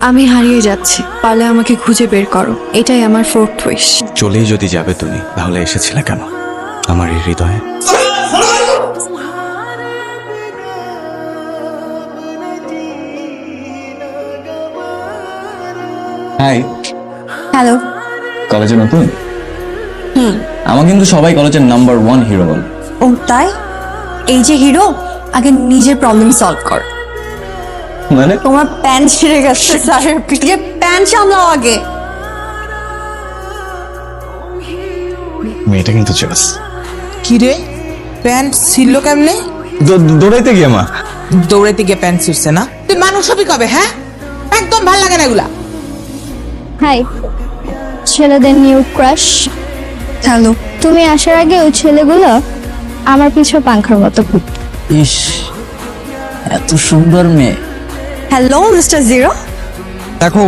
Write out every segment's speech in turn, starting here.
আমি হারিয়ে যাচ্ছি। পারলে আমাকে খুঁজে বের করো। এটাই আমার ফোর্থ উইশ চলেই যদি যাবে তুমি তাহলে এসেছিলে কেন? আমার এই হৃদয়ে? হাই হ্যালো কলেজে নতুন? হুম। আমার কিন্তু সবাই কলেজের নাম্বার ওয়ান হিরো বল। ও তাই? এই যে হিরো আগে নিজের প্রবলেম সলভ কর। মানে? তোমার প্যান্ট ছিঁড়ে গেছে স্যারের পিঠে প্যান্ট সামলাও আগে। মেয়েটা কিন্তু চেস কিরে প্যান্ট ছিল কেমনে? দৌড়াইতে গিয়ে মা। দৌড়াইতে গিয়ে প্যান্ট ছিঁড়ছে না? তুই মানুষ হবি কবে হ্যাঁ? একদম ভালো লাগে না এগুলা। হাই ছেলেদের নিউ ক্রাশ। হ্যালো। তুমি আসার আগে ওই ছেলেগুলো আমার পিছু পাংখার মতো। ঘুরত ইস এত সুন্দর মেয়ে। হ্যালো মিস্টার জিরো দেখো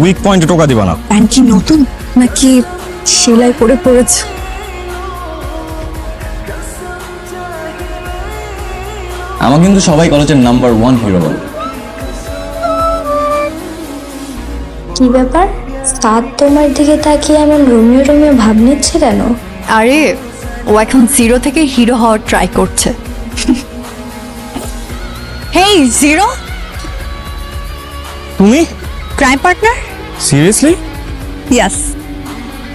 উইক পয়েন্টে টোকা দিবা না। প্যান্ট কি নতুন? নাকি সেলাই করে পড়েছে? আমার কিন্তু সবাই কলেজের নাম্বার ওয়ান হিরো বল। কি ব্যাপার? সাদ তোমার দিকে তাকিয়ে এমন রোমিও রোমিও ভাব নিচ্ছে কেন? আরে ও এখন জিরো থেকে হিরো হওয়ার ট্রাই করছে। হেই জিরো তুমি? Crime partner seriously yes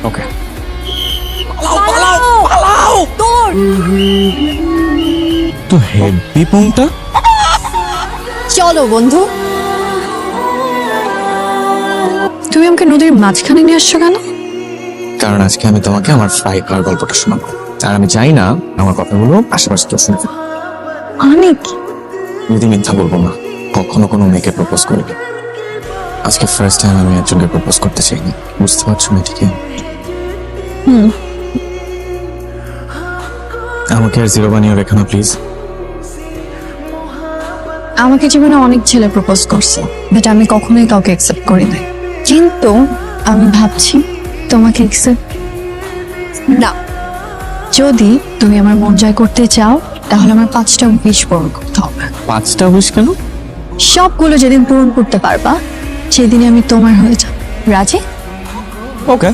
okay তো হেভি পংটা চলো বন্ধু। তুমি আমাকে নদীর মাঝখানে নিয়ে আসছো কেন? কারণ আজকে আমি তোমাকে আমার ফ্রাই করার গল্পটা শোনাবো। আর আমি চাই না আমার কথাগুলো আশেপাশে কেউ শুনতে অনেক। যদি মিথ্যা বলব না। কখনো কোনো মেয়েকে প্রপোজ করিনি। আজকে ফার্স্ট টাইম আমি একজনকে প্রপোজ করতে চাইনি। বুঝতে পারছ মেয়েটিকে? আমাকে আর জিরো বানিয়ে রেখো না প্লিজ আমাকে জীবনে অনেক ছেলে প্রপোজ করছে বাট আমি কখনোই কাউকে অ্যাকসেপ্ট করি নাই। কিন্তু আমি ভাবছি তোমাকে অ্যাকসেপ্ট না। যদি তুমি আমার মন জয় করতে চাও তাহলে আমার পাঁচটা উইশ পূরণ করতে হবে। পাঁচটা উইশ কেন? সবগুলো যেদিন পূরণ করতে পারবা সেদিনই আমি তোমার হয়ে যাব। রাজি? ওকে।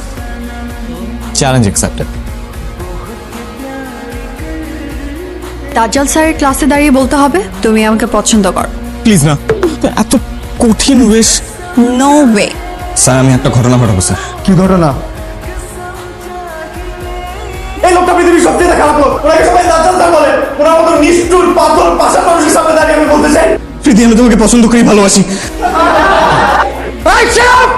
চ্যালেঞ্জ অ্যাকসেপ্টেড তাজ্জাল স্যারের ক্লাসে দাঁড়িয়ে বলতে হবে তুমি আমাকে পছন্দ করো। প্লিজ না। এত কঠিন উইশ নো ওয়ে স্যার আমি একটা ঘটনা ঘটাবো স্যার। কি ঘটনা? এই লোকটা পৃথিবীর সবচেয়ে খারাপ লোক। ওনাকে সবাই দাজ্জাল স্যার বলে। ওনার মতো নিষ্ঠুর পাথর পাশা মানুষের সামনে দাঁড়িয়ে আমি বলতে চাই। প্রীতি আমি তোমাকে পছন্দ করি ভালোবাসি। এই shut up!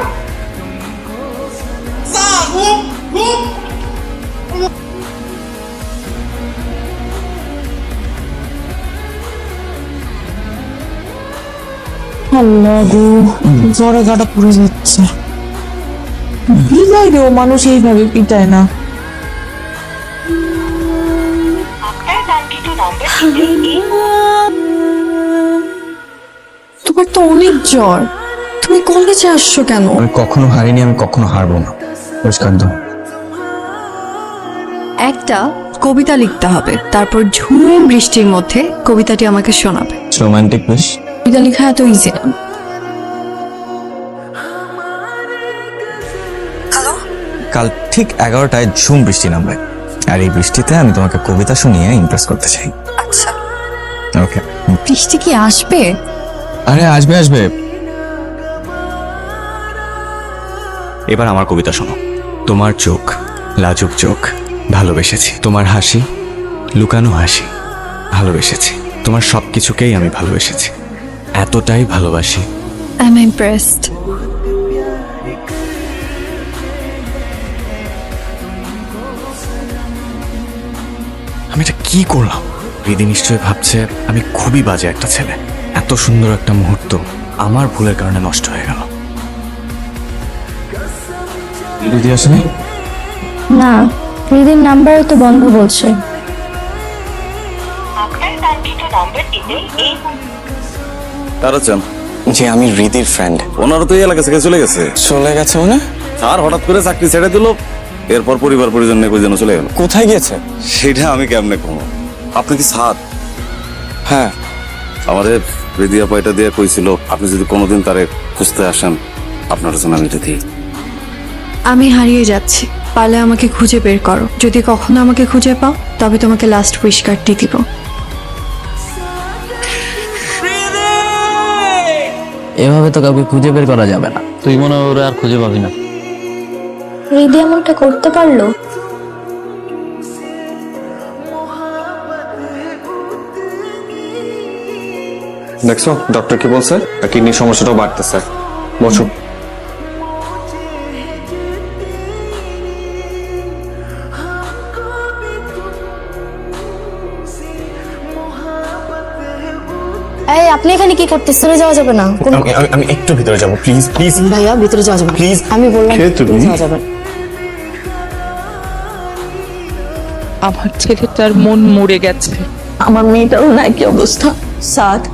আল্লাহ গো জ্বরে গাটা পুড়ে যাচ্ছে। পিটাই রে মানুষ এইভাবে পিটায় না। তোমার তো অনেক জ্বর। তুমি কলেজে আসছো কেন? আমি কখনো হারিনি আমি কখনো হারবো না। পরিষ্কার দাও। একটা কবিতা লিখতে হবে তারপর ঝুম বৃষ্টির মধ্যে কবিতাটি আমাকে শোনাবে। রোমান্টিক উইশ কবিতা লেখা এত ইজি না। কাল ঠিক এগারোটায় ঝুম বৃষ্টি নামবে। আর এই বৃষ্টিতে আমি তোমাকে কবিতা শুনিয়ে ইমপ্রেস করতে চাই। আচ্ছা। ওকে বৃষ্টি কি আসবে? আরে আসবে আসবে। এবার আমার কবিতা শোনো। তোমার চোখ লাজুক চোখ ভালোবেসেছি। তোমার হাসি লুকানো হাসি ভালোবেসেছি। তোমার সব কিছুকেই আমি ভালোবেসেছি। এতটাই ভালোবাসি। আই এম ইমপ্রেসড আমি এটা কি করলাম? রিদি নিশ্চয়ই ভাবছে আমি খুবই বাজে একটা ছেলে। এত সুন্দর একটা মুহূর্ত আমার ভুলের কারণে নষ্ট হয়ে গেল। রিদি আসেনি? না রিদির নাম্বারও তো বন্ধ বলছে। কারা চান। যে আমি রিদির ফ্রেন্ড ওনারও তো এই এলাকা থেকে চলে গেছে। চলে গেছে মানে? আর হঠাৎ করে চাকরি ছেড়ে দিল এরপর পরিবার পরিজন নিয়ে কই যেন চলে গেল। কোথায় গিয়েছে? সেটা আমি কেমনে কমো? আপনি কি সাদ হ্যাঁ। আমাদের রেদিয়া পাইটা দিয়ে কইছিল আপনি যদি কোনোদিন তারে খুঁজতে আসেন আপনার জন্য আমি এটা দিই আমি হারিয়ে যাচ্ছি। পারলে আমাকে খুঁজে বের করো। যদি কখনো আমাকে খুঁজে পাও তবে তোমাকে লাস্ট উইশ কার্ডটি দিব। এভাবে তো কাউকে খুঁজে বের করা যাবে না। তুই মনে হয় ওরা আর খুঁজে পাবি না। হৃদি এমনটা করতে পারল? দেখছ ডক্টর কি বলছে? কিডনির সমস্যাটাও বাড়তেছে। বসো। আপনি এখানে কি করতেছেন ভিতরে যাওয়া যাবে না। আমি আমি- আমি একটু ভিতরে যাব প্লিজ প্লিজ ভাইয়া ভিতরে যাওয়া যাবে প্লিজ আমি বললাম কে তুমি? ভিতরে যাওয়া যাবে না। আমার ছেলেটার মন মরে গেছে। আমার মেয়েটারও না কি অবস্থা? সাদ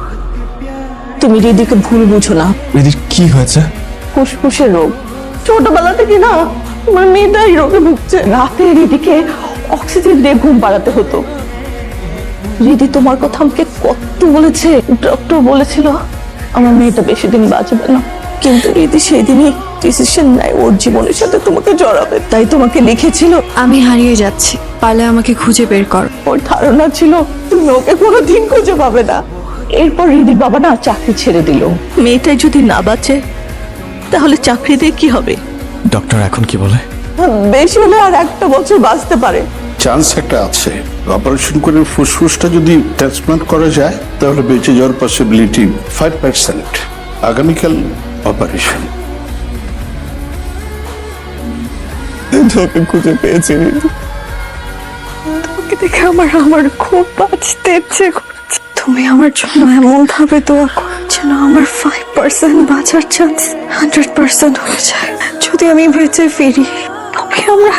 তুমি রিদিকে ভুল বুঝো না। দিদির কি হয়েছে? ফুসফুসের রোগ। ছোটবেলা থেকে না আমার মেয়েটা এই রোগে ভুগছে। রাতে রিদিকে অক্সিজেন দিয়ে ঘুম পাড়াতে হতো। রিদি তোমার কথা আমাকে কত বলেছে? ডক্টর বলেছিল আমার মেয়েটা বেশি দিন বাঁচবে না। কিন্তু রিদি সেই দিনই ডিসিশন নেয় ওর জীবনের সাথে তোমাকে জড়াবে। তাই তোমাকে লিখেছিল আমি হারিয়ে যাচ্ছি পারলে আমাকে খুঁজে বের করো। ওর ধারণা ছিল তুমি ওকে কোনো দিন খুঁজে পাবে না। এরপর রিদির বাবা না চাকরি ছেড়ে দিল। মেয়েটাই যদি না বাঁচে তাহলে চাকরি দিয়ে কি হবে? ডক্টর এখন কি বলে? বেশি হলে আর একটা বছর বাঁচতে পারে। চান্স একটা আছে। অপারেশন করে ফুসফুসটা যদি ট্রান্সপ্লান্ট করা যায় তাহলে বেঁচে যাওয়ার পসিবিলিটি ফাইভ পার্সেন্ট আগামীকাল অপারেশন তোকে খুঁজে পেয়েছি। তোমাকে দেখে আমার আমার খুব বাঁচতে ইচ্ছে করছে। তুমি আমার জন্য এমন ভাবে দোয়া করো যেন আমার ফাইভ পার্সেন্ট বাঁচার চান্স হান্ড্রেড পার্সেন্ট হয়ে যায়। যদি আমি বেঁচে ফিরি তবে আমরা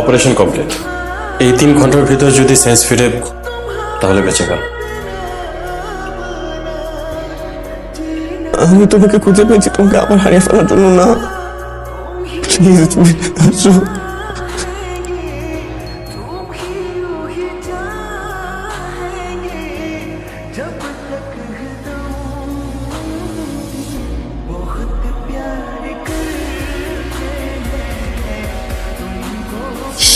অপারেশন কমপ্লিট। এই তিন ঘণ্টার ভিতর যদি সেন্স ফিরে, তাহলে বেঁচে গেল। আমি তোমাকে খুঁজে পেয়েছি, তোমাকে আবার হারিয়ে ফেলার জন্য না। প্লিজ তুমি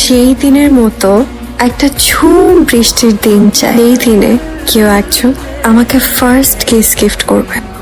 সেই দিনের মতো একটা ঝুম বৃষ্টির দিন চাই। এই দিনে কেউ একজন আমাকে ফার্স্ট কিস গিফট করবে।